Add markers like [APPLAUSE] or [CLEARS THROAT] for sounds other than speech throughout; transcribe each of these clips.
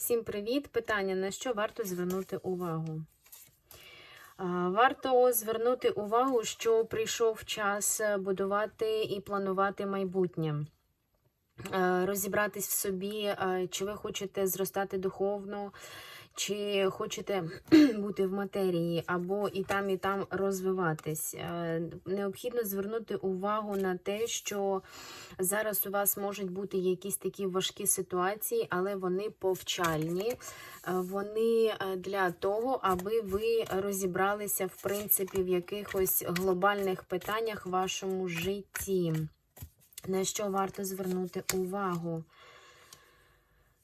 Всім привіт! Питання: на що варто звернути увагу? Варто звернути увагу, що прийшов час будувати і планувати майбутнє. Розібратись в собі, чи ви хочете зростати духовно, чи хочете [CLEARS THROAT] бути в матерії, або і там, і там розвиватись. Е, Необхідно звернути увагу на те, що зараз у вас можуть бути якісь такі важкі ситуації, але вони повчальні. Е, Вони е, для того, аби ви розібралися в принципі в якихось глобальних питаннях в вашому житті. На що варто звернути увагу?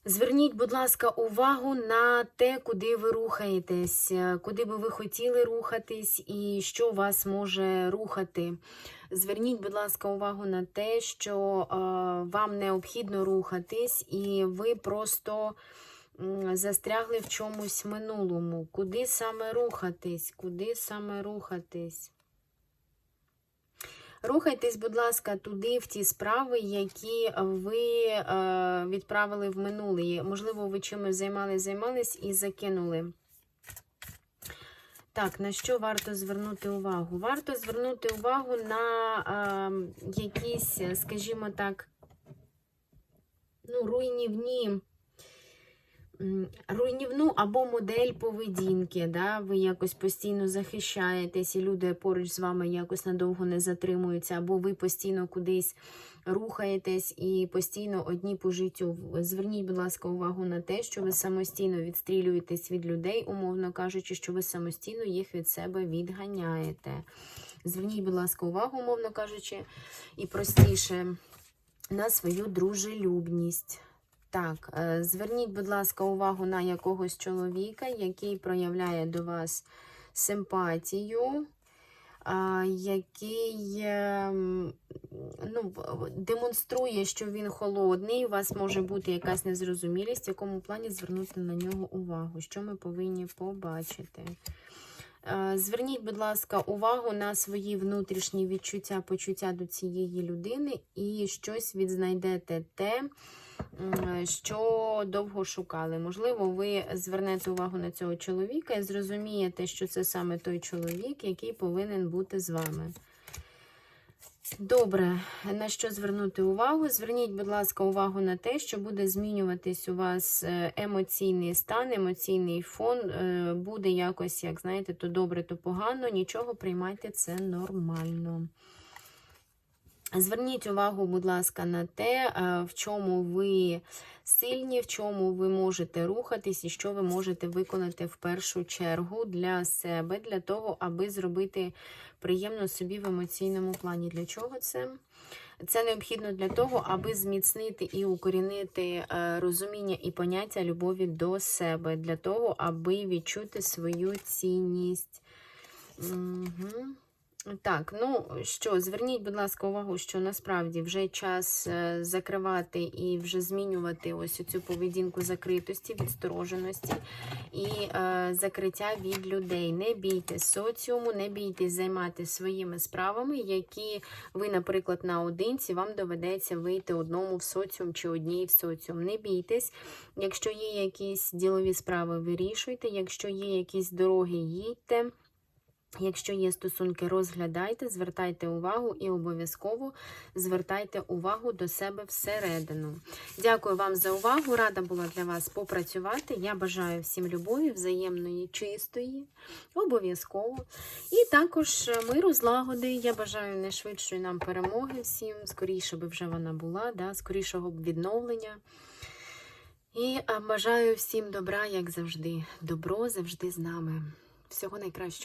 Зверніть, будь ласка, увагу на те, куди ви рухаєтесь, е, куди би ви хотіли рухатись і що вас може рухати. Зверніть, будь ласка, увагу на те, що е, вам необхідно рухатись, і ви просто застрягли в чомусь минулому. Куди саме рухатись? Куди саме рухатись? Рухайтесь, будь ласка, туди, в ті справи, які ви е, відправили в минуле. Можливо, ви чимось займались, займались і закинули. Так, на що варто звернути увагу? Варто звернути увагу на е, якісь, скажімо так, ну, руйнівні. Руйнівну або модель поведінки, да? ви якось постійно захищаєтесь, і люди поруч з вами якось надовго не затримуються, або ви постійно кудись рухаєтесь і постійно одні по життю. Зверніть, будь ласка, увагу на те, що ви самостійно відстрілюєтесь від людей, умовно кажучи, що ви самостійно їх від себе відганяєте. Зверніть, будь ласка, увагу, умовно кажучи, і простіше на свою дружелюбність. Так, е, зверніть, будь ласка, увагу на якогось чоловіка, який проявляє до вас симпатію, який ну, демонструє, що він холодний, у вас може бути якась незрозумілість, в якому плані звернути на нього увагу, що ми повинні побачити. Е, Зверніть, будь ласка, увагу на свої внутрішні відчуття, почуття до цієї людини і щось відзнайдете те, що довго шукали. Можливо, ви звернете увагу на цього чоловіка і зрозумієте, що це саме той чоловік, який повинен бути з вами. Добре, на що звернути увагу? Зверніть, будь ласка, увагу на те, що буде змінюватись у вас е, емоційний стан, емоційний фон. е, Буде якось, як знаєте, то добре, то погано. Нічого приймайте це нормально. Зверніть увагу, будь ласка, на те, е, в чому ви сильні, в чому ви можете рухатись і що ви можете виконати в першу чергу для себе, для того, аби зробити приємно собі в емоційному плані. Для чого це? Це необхідно для того, аби зміцнити і укорінити е, розуміння і поняття любові до себе, для того, аби відчути свою цінність. Угу. Так, ну що, зверніть, будь ласка, увагу, що насправді вже час е, закривати і вже змінювати ось цю поведінку закритості, відстороженості і е, закриття від людей. Не бійтесь соціуму, не бійтесь займатися своїми справами, які ви, наприклад, наодинці, вам доведеться вийти одному в соціум чи одній в соціум. Не бійтесь, якщо є якісь ділові справи, вирішуйте, якщо є якісь дороги, їдьте. Якщо є стосунки, розглядайте, звертайте увагу і обов'язково звертайте увагу до себе всередину. Дякую вам за увагу. Рада була для вас попрацювати. Я бажаю всім любові, взаємної, чистої, обов'язково. І також миру, злагоди. Я бажаю найшвидшої нам перемоги всім, скоріше би вже вона була, да, скорішого відновлення. І бажаю всім добра, як завжди. Добро завжди з нами. Всього найкращого.